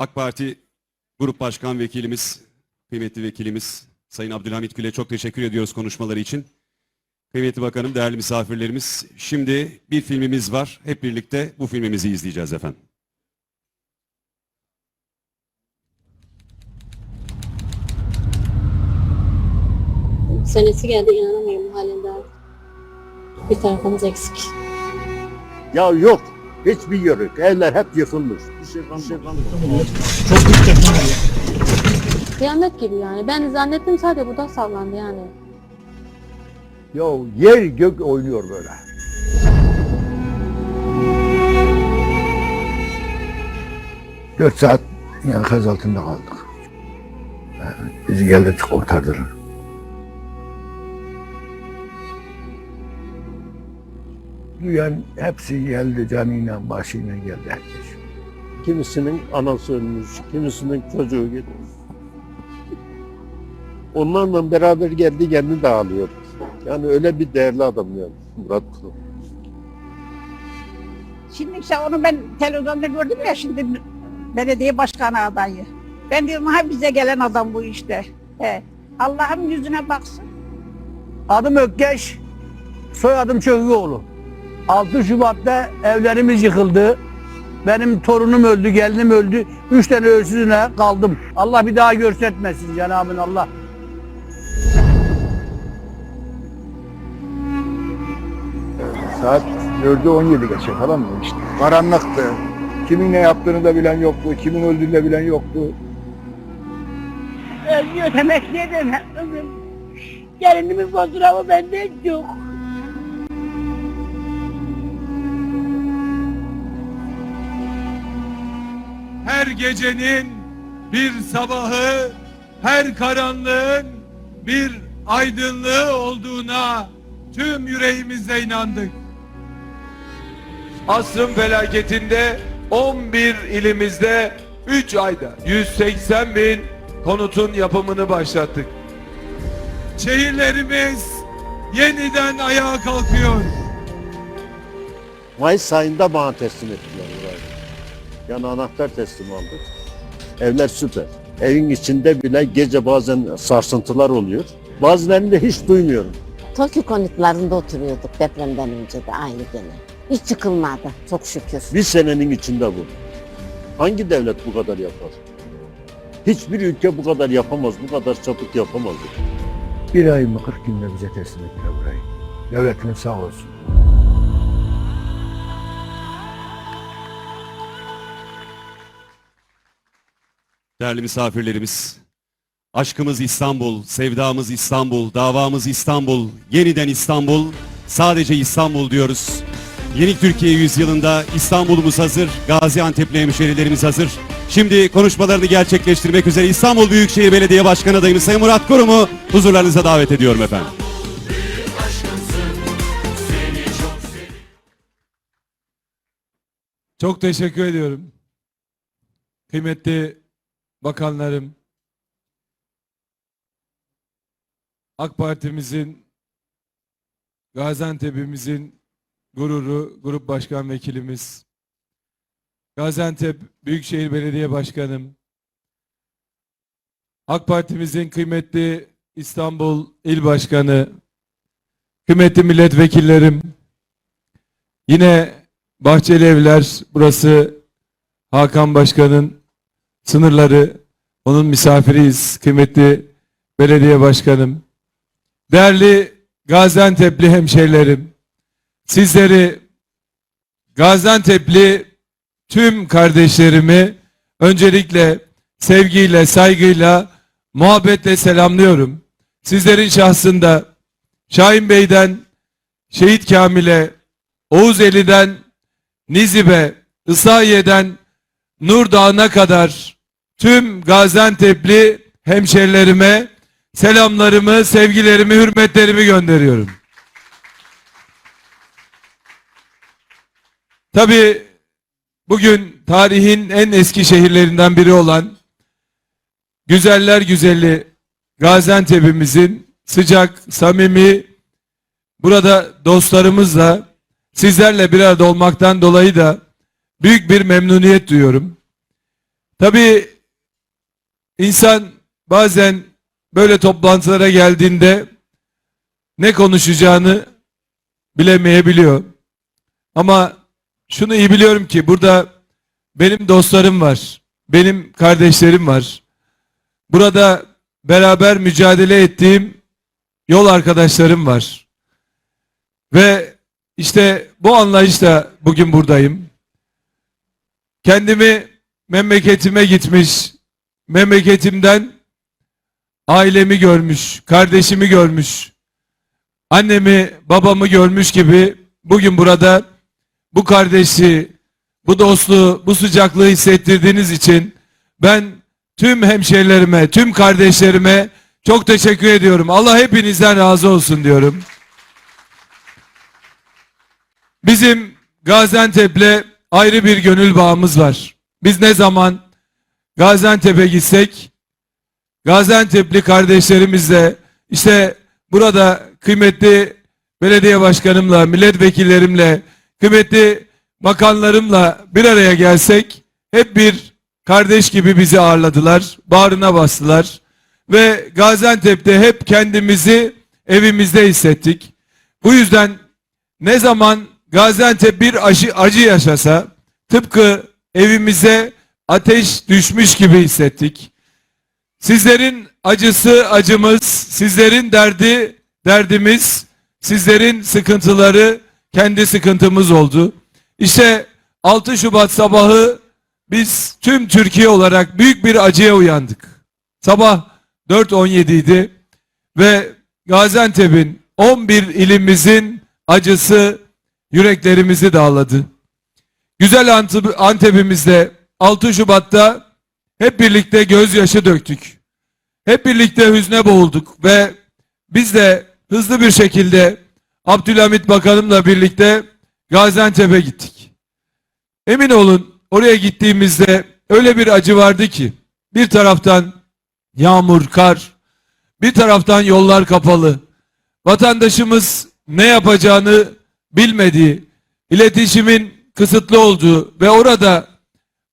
AK Parti Grup Başkan Vekilimiz, kıymetli vekilimiz Sayın Abdülhamit Gül'e çok teşekkür ediyoruz konuşmaları için. Kıymetli Bakanım, değerli misafirlerimiz, şimdi bir filmimiz var. Hep birlikte bu filmimizi izleyeceğiz efendim. Senesi geldi inanamıyorum halen daha. Bir tarafımız eksik. Ya yok. Hiçbir yörük. Evler hep yıkılmış. Şey kalmadı. Kıyamet gibi yani. Ben zannettim sadece bu da sallandı yani. Ya yer gök oynuyor böyle. Dört saat enkaz altında kaldık. Bizi geldi kurtardılar. Duyan hepsi geldi canıyla başıyla geldi herkes. Kimisinin anası ölmüş, kimisinin çocuğu gitmiş. Onlarla beraber geldi kendi de ağlıyor. Yani öyle bir değerli adam yani Murat Kurum. Şimdi işte onu ben televizyonda gördüm ya şimdi belediye başkanı adayı. Ben diyorum ha bize gelen adam bu işte. He. Allah'ın yüzüne baksın. Adım Ökkeş, soyadım Çöküoğlu. 6 Şubat'ta evlerimiz yıkıldı. Benim torunum öldü, gelinim öldü. Üç tane ölsüzüne kaldım. Allah bir daha görsetmesin Cenab-ı Allah. Saat 4'ü 17 geçe falan mı işte. Karanlıktı. Kimin ne yaptığını da bilen yoktu. Kimin öldüğünü de bilen yoktu. Ne demek kızım. Gelinimin fotoğrafı bende yok. Her gecenin bir sabahı, her karanlığın bir aydınlığı olduğuna tüm yüreğimizle inandık. Asrın felaketinde 11 ilimizde 3 ayda 180 bin konutun yapımını başlattık. Şehirlerimiz yeniden ayağa kalkıyor. Mayıs ayında bana teslim ettiler burayı. Yani anahtar teslim aldık. Evler süper. Evin içinde bile gece bazen sarsıntılar oluyor. Bazılarını da hiç duymuyorum. Tokyo konutlarında oturuyorduk depremden önce de aynı gene. Hiç yıkılmadı çok şükür. Bir senenin içinde bu. Hangi devlet bu kadar yapar? Hiçbir ülke bu kadar yapamaz, bu kadar çabuk yapamaz. Bir ay mı 40 günde bize teslim ettiler burayı. Devletimiz sağ olsun. Değerli misafirlerimiz, aşkımız İstanbul, sevdamız İstanbul, davamız İstanbul, yeniden İstanbul, sadece İstanbul diyoruz. Yeni Türkiye yüzyılında İstanbul'umuz hazır, Gaziantep'li hemşerilerimiz hazır. Şimdi konuşmalarını gerçekleştirmek üzere İstanbul Büyükşehir Belediye Başkanı adayımız Sayın Murat Kurum'u huzurlarınıza davet ediyorum efendim. Çok teşekkür ediyorum. Kıymetli bakanlarım, AK Parti'mizin, Gaziantep'imizin gururu, Grup Başkan Vekilimiz, Gaziantep Büyükşehir Belediye Başkanım, AK Parti'mizin kıymetli İstanbul İl Başkanı, kıymetli milletvekillerim, yine Bahçeli Evler, burası Hakan Başkan'ın sınırları, onun misafiriyiz kıymetli belediye başkanım. Değerli Gaziantep'li hemşehrilerim, sizleri Gaziantep'li tüm kardeşlerimi öncelikle sevgiyle, saygıyla, muhabbetle selamlıyorum. Sizlerin şahsında Şahin Bey'den Şehit Kamil'e, Oğuz Eli'den Nizip'e, Isayiye'den Nur Dağı'na kadar tüm Gaziantep'li hemşerilerime selamlarımı, sevgilerimi, hürmetlerimi gönderiyorum. Tabii bugün tarihin en eski şehirlerinden biri olan güzeller güzeli Gaziantep'imizin sıcak, samimi, burada dostlarımızla sizlerle bir arada olmaktan dolayı da büyük bir memnuniyet duyuyorum. Tabii insan bazen böyle toplantılara geldiğinde ne konuşacağını bilemeyebiliyor. Ama şunu iyi biliyorum ki burada benim dostlarım var. Benim kardeşlerim var. Burada beraber mücadele ettiğim yol arkadaşlarım var. Ve işte bu anlayışla bugün buradayım. Kendimi memleketime gitmiş, memleketimden ailemi görmüş, kardeşimi görmüş, annemi, babamı görmüş gibi bugün burada bu kardeşi, bu dostluğu, bu sıcaklığı hissettirdiğiniz için ben tüm hemşehrilerime, tüm kardeşlerime çok teşekkür ediyorum. Allah hepinizden razı olsun diyorum. Bizim Gaziantep'le ayrı bir gönül bağımız var. Biz ne zaman Gaziantep'e gitsek Gaziantep'li kardeşlerimizle işte burada kıymetli belediye başkanımla, milletvekillerimle, kıymetli bakanlarımla bir araya gelsek hep bir kardeş gibi bizi ağırladılar, bağrına bastılar ve Gaziantep'te hep kendimizi evimizde hissettik. Bu yüzden ne zaman Gaziantep bir acı, acı yaşasa tıpkı evimize ateş düşmüş gibi hissettik. Sizlerin acısı acımız, sizlerin derdi derdimiz, sizlerin sıkıntıları kendi sıkıntımız oldu. İşte 6 Şubat sabahı biz tüm Türkiye olarak büyük bir acıya uyandık. Sabah 4.17 idi ve Gaziantep'in 11 ilimizin acısı yüreklerimizi dağladı. Güzel Antep- Antep'imizde 6 Şubat'ta hep birlikte gözyaşı döktük. Hep birlikte hüzne boğulduk ve biz de hızlı bir şekilde Abdülhamit Bakanımla birlikte Gaziantep'e gittik. Emin olun oraya gittiğimizde öyle bir acı vardı ki bir taraftan yağmur, kar, bir taraftan yollar kapalı. Vatandaşımız ne yapacağını bilmediği, iletişimin kısıtlı olduğu ve orada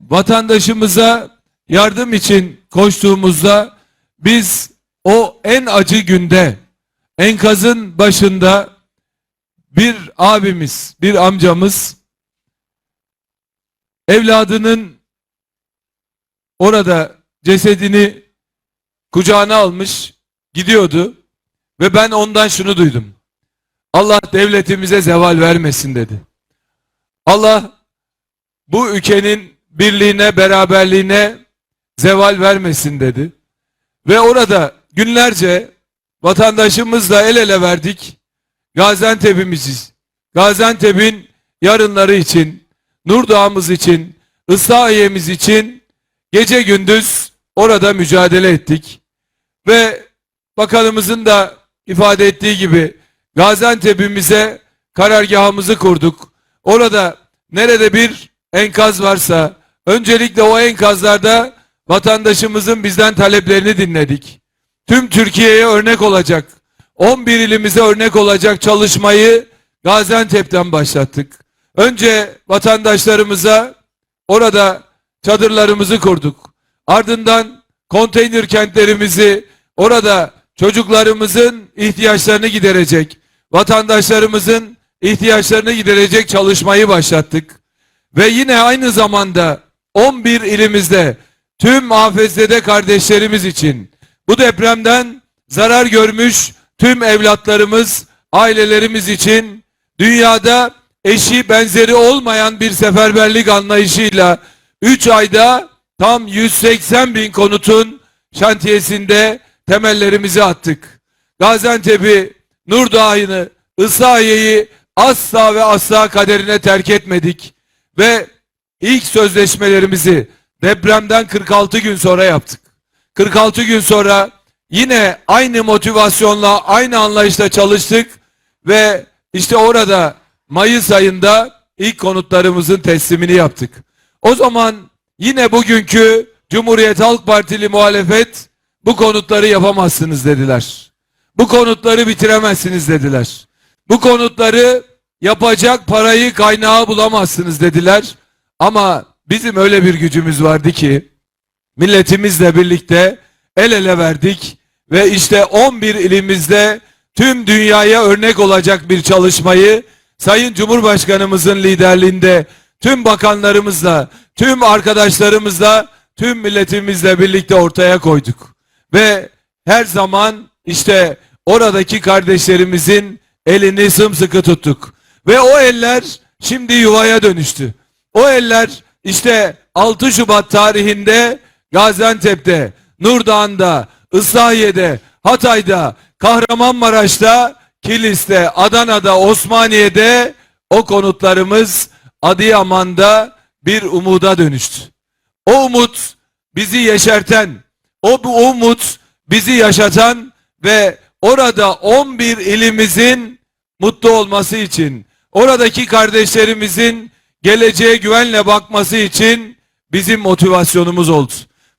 vatandaşımıza yardım için koştuğumuzda biz o en acı günde enkazın başında bir abimiz, bir amcamız evladının orada cesedini kucağına almış gidiyordu ve ben ondan şunu duydum. Allah devletimize zeval vermesin dedi. Allah bu ülkenin birliğine, beraberliğine zeval vermesin dedi. Ve orada günlerce vatandaşımızla el ele verdik. Gaziantep'imiz, Gaziantep'in yarınları için, Nurdağ'ımız için, Islahiye'miz için gece gündüz orada mücadele ettik. Ve bakanımızın da ifade ettiği gibi Gaziantep'imize karargahımızı kurduk. Orada nerede bir enkaz varsa öncelikle o enkazlarda vatandaşımızın bizden taleplerini dinledik. Tüm Türkiye'ye örnek olacak, 11 ilimize örnek olacak çalışmayı Gaziantep'ten başlattık. Önce vatandaşlarımıza orada çadırlarımızı kurduk. Ardından konteyner kentlerimizi orada çocuklarımızın ihtiyaçlarını giderecek, vatandaşlarımızın ihtiyaçlarını giderecek çalışmayı başlattık. Ve yine aynı zamanda 11 ilimizde tüm afetzede kardeşlerimiz için bu depremden zarar görmüş tüm evlatlarımız, ailelerimiz için dünyada eşi benzeri olmayan bir seferberlik anlayışıyla 3 ayda tam 180 bin konutun şantiyesinde temellerimizi attık. Gaziantep'i, Nurdağ'ını, Islahiye'yi asla ve asla kaderine terk etmedik. Ve ilk sözleşmelerimizi depremden 46 gün sonra yaptık. 46 gün sonra yine aynı motivasyonla, aynı anlayışla çalıştık ve işte orada Mayıs ayında ilk konutlarımızın teslimini yaptık. O zaman yine bugünkü Cumhuriyet Halk Partili muhalefet bu konutları yapamazsınız dediler. Bu konutları bitiremezsiniz dediler. Bu konutları yapacak parayı kaynağı bulamazsınız dediler. Ama bizim öyle bir gücümüz vardı ki milletimizle birlikte el ele verdik ve işte 11 ilimizde tüm dünyaya örnek olacak bir çalışmayı Sayın Cumhurbaşkanımızın liderliğinde tüm bakanlarımızla, tüm arkadaşlarımızla, tüm milletimizle birlikte ortaya koyduk. Ve her zaman işte oradaki kardeşlerimizin elini sımsıkı tuttuk. Ve o eller şimdi yuvaya dönüştü. O eller işte 6 Şubat tarihinde Gaziantep'te, Nurdağ'ında, Islahiye'de, Hatay'da, Kahramanmaraş'ta, Kilis'te, Adana'da, Osmaniye'de o konutlarımız Adıyaman'da bir umuda dönüştü. O umut bizi yeşerten, o bu umut bizi yaşatan ve orada 11 ilimizin mutlu olması için, oradaki kardeşlerimizin geleceğe güvenle bakması için bizim motivasyonumuz oldu.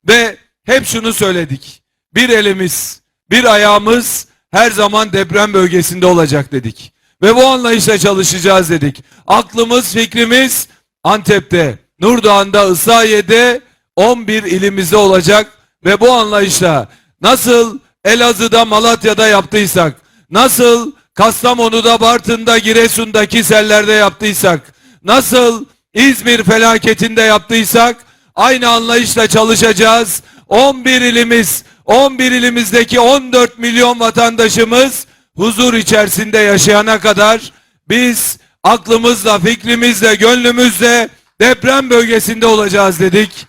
Ve hep şunu söyledik. Bir elimiz, bir ayağımız her zaman deprem bölgesinde olacak dedik. Ve bu anlayışla çalışacağız dedik. Aklımız, fikrimiz Antep'te, Nurdağ'ında, Islahiye'de 11 ilimizde olacak ve bu anlayışla nasıl Elazığ'da, Malatya'da yaptıysak, nasıl Kastamonu'da, Bartın'da, Giresun'daki sellerde yaptıysak, nasıl İzmir felaketinde yaptıysak, aynı anlayışla çalışacağız. 11 ilimiz, 11 ilimizdeki 14 milyon vatandaşımız huzur içerisinde yaşayana kadar biz aklımızla, fikrimizle, gönlümüzle deprem bölgesinde olacağız dedik.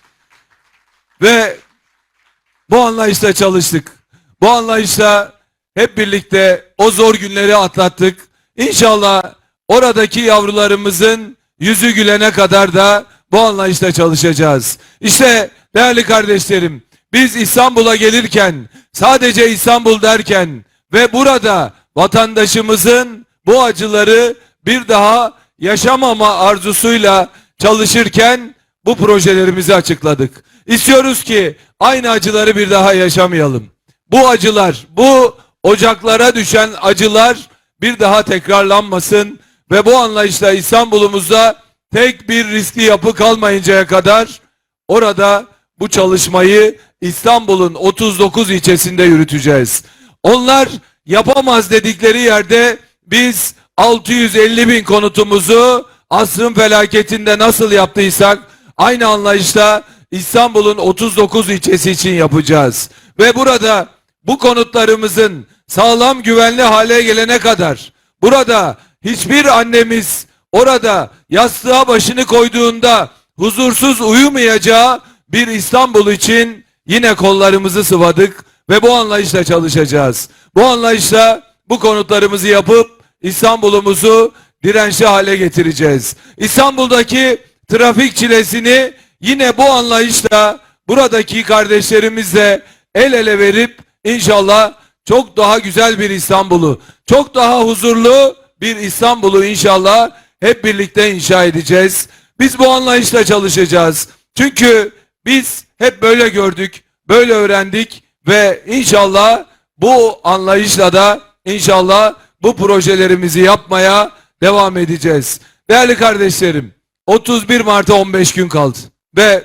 Ve bu anlayışla çalıştık. Bu anlayışla hep birlikte o zor günleri atlattık. İnşallah oradaki yavrularımızın yüzü gülene kadar da bu anlayışla çalışacağız. İşte değerli kardeşlerim, biz İstanbul'a gelirken, sadece İstanbul derken ve burada vatandaşımızın bu acıları bir daha yaşamama arzusuyla çalışırken bu projelerimizi açıkladık. İstiyoruz ki aynı acıları bir daha yaşamayalım. Bu acılar, bu ocaklara düşen acılar bir daha tekrarlanmasın ve bu anlayışla İstanbul'umuzda tek bir riskli yapı kalmayıncaya kadar orada bu çalışmayı İstanbul'un 39 ilçesinde yürüteceğiz. Onlar yapamaz dedikleri yerde biz 650 bin konutumuzu asrın felaketinde nasıl yaptıysak aynı anlayışla İstanbul'un 39 ilçesi için yapacağız. Ve burada bu konutlarımızın sağlam güvenli hale gelene kadar burada hiçbir annemiz orada yastığa başını koyduğunda huzursuz uyumayacağı bir İstanbul için yine kollarımızı sıvadık ve bu anlayışla çalışacağız. Bu anlayışla bu konutlarımızı yapıp İstanbul'umuzu dirençli hale getireceğiz. İstanbul'daki trafik çilesini yine bu anlayışla buradaki kardeşlerimizle el ele verip inşallah çok daha güzel bir İstanbul'u, çok daha huzurlu bir İstanbul'u inşallah hep birlikte inşa edeceğiz. Biz bu anlayışla çalışacağız. Çünkü biz hep böyle gördük, böyle öğrendik ve inşallah bu anlayışla da inşallah bu projelerimizi yapmaya devam edeceğiz. Değerli kardeşlerim, 31 Mart'a 15 gün kaldı ve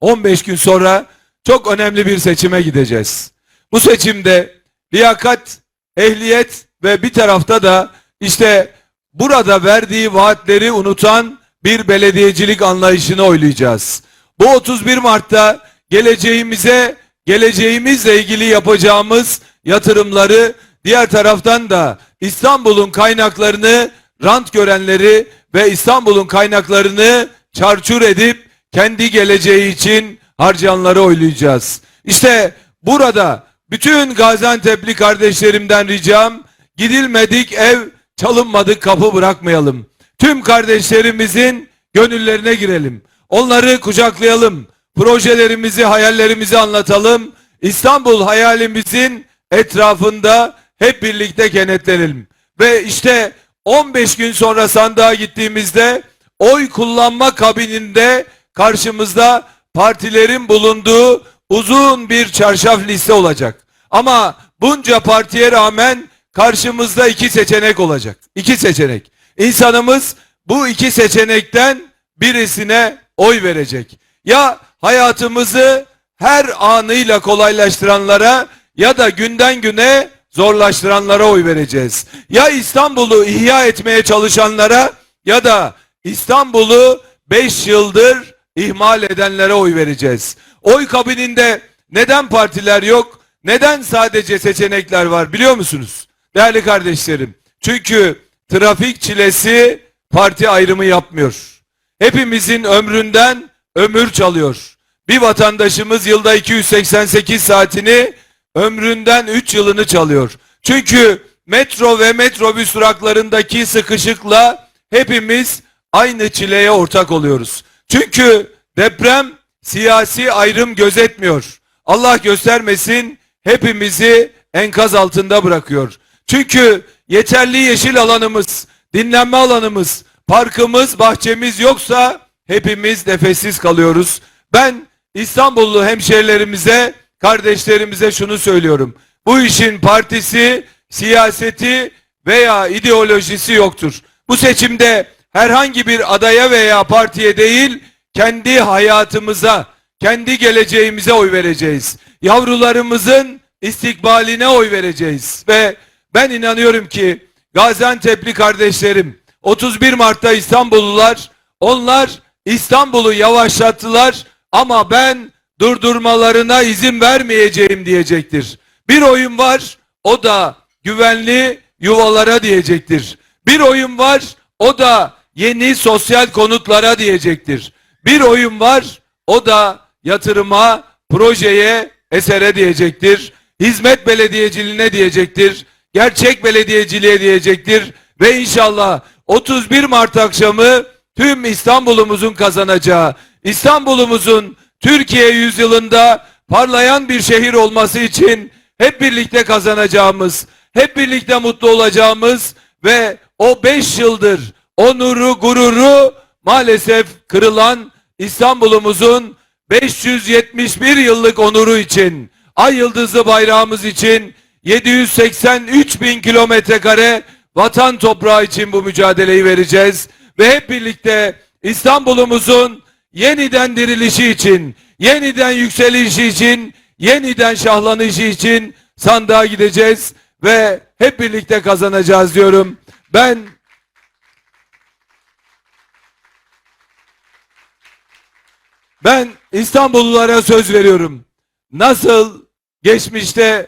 15 gün sonra çok önemli bir seçime gideceğiz. Bu seçimde liyakat, ehliyet ve bir tarafta da işte burada verdiği vaatleri unutan bir belediyecilik anlayışını oylayacağız. Bu 31 Mart'ta geleceğimize, geleceğimizle ilgili yapacağımız yatırımları diğer taraftan da İstanbul'un kaynaklarını rant görenleri ve İstanbul'un kaynaklarını çarçur edip kendi geleceği için harcayanları oylayacağız. İşte burada bütün Gaziantep'li kardeşlerimden ricam gidilmedik ev çalınmadık kapı bırakmayalım. Tüm kardeşlerimizin gönüllerine girelim. Onları kucaklayalım. Projelerimizi, hayallerimizi anlatalım. İstanbul hayalimizin etrafında hep birlikte kenetlenelim. Ve işte 15 gün sonra sandığa gittiğimizde oy kullanma kabininde karşımızda partilerin bulunduğu uzun bir çarşaf liste olacak. Ama bunca partiye rağmen karşımızda iki seçenek olacak. İki seçenek. İnsanımız bu iki seçenekten birisine oy verecek. Ya hayatımızı her anıyla kolaylaştıranlara ya da günden güne zorlaştıranlara oy vereceğiz. Ya İstanbul'u ihya etmeye çalışanlara ya da İstanbul'u 5 yıldır ihmal edenlere oy vereceğiz. Oy kabininde neden partiler yok? Neden sadece seçenekler var biliyor musunuz? Değerli kardeşlerim. Çünkü trafik çilesi parti ayrımı yapmıyor. Hepimizin ömründen ömür çalıyor. Bir vatandaşımız yılda 288 saatini ömründen 3 yılını çalıyor. Çünkü metro ve metrobüs duraklarındaki sıkışıkla hepimiz aynı çileye ortak oluyoruz. Çünkü deprem siyasi ayrım gözetmiyor. Allah göstermesin hepimizi enkaz altında bırakıyor. Çünkü yeterli yeşil alanımız, dinlenme alanımız, parkımız, bahçemiz yoksa hepimiz nefessiz kalıyoruz. Ben İstanbullu hemşerilerimize, kardeşlerimize şunu söylüyorum. Bu işin partisi, siyaseti veya ideolojisi yoktur. Bu seçimde herhangi bir adaya veya partiye değil, kendi hayatımıza, kendi geleceğimize oy vereceğiz. Yavrularımızın istikbaline oy vereceğiz. Ve ben inanıyorum ki Gaziantep'li kardeşlerim, 31 Mart'ta İstanbullular, onlar İstanbul'u yavaşlattılar ama ben durdurmalarına izin vermeyeceğim diyecektir. Bir oyun var, o da güvenli yuvalara diyecektir. Bir oyun var, o da yeni sosyal konutlara diyecektir. Bir oyun var, o da yatırıma, projeye, esere diyecektir. Hizmet belediyeciliğine diyecektir. Gerçek belediyeciliğe diyecektir. Ve inşallah 31 Mart akşamı tüm İstanbul'umuzun kazanacağı, İstanbul'umuzun Türkiye yüzyılında parlayan bir şehir olması için hep birlikte kazanacağımız, hep birlikte mutlu olacağımız ve o 5 yıldır onuru, gururu maalesef kırılan İstanbul'umuzun 571 yıllık onuru için, ay yıldızlı bayrağımız için 783 bin kilometre kare vatan toprağı için bu mücadeleyi vereceğiz. Ve hep birlikte İstanbul'umuzun yeniden dirilişi için, yeniden yükselişi için, yeniden şahlanışı için sandığa gideceğiz ve hep birlikte kazanacağız diyorum. Ben Ben İstanbullulara söz veriyorum. Nasıl geçmişte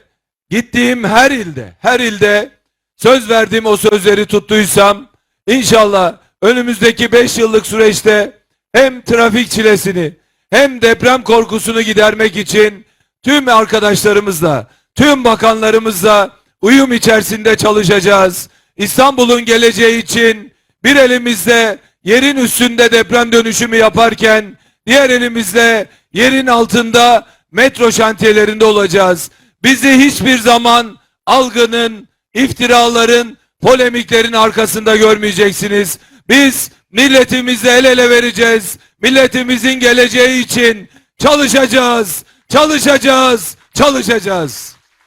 gittiğim her ilde, her ilde söz verdiğim o sözleri tuttuysam inşallah önümüzdeki 5 yıllık süreçte hem trafik çilesini hem deprem korkusunu gidermek için tüm arkadaşlarımızla, tüm bakanlarımızla uyum içerisinde çalışacağız. İstanbul'un geleceği için bir elimizde yerin üstünde deprem dönüşümü yaparken diğer elimizle yerin altında metro şantiyelerinde olacağız. Bizi hiçbir zaman algının, iftiraların, polemiklerin arkasında görmeyeceksiniz. Biz milletimizle el ele vereceğiz. Milletimizin geleceği için çalışacağız, çalışacağız, çalışacağız.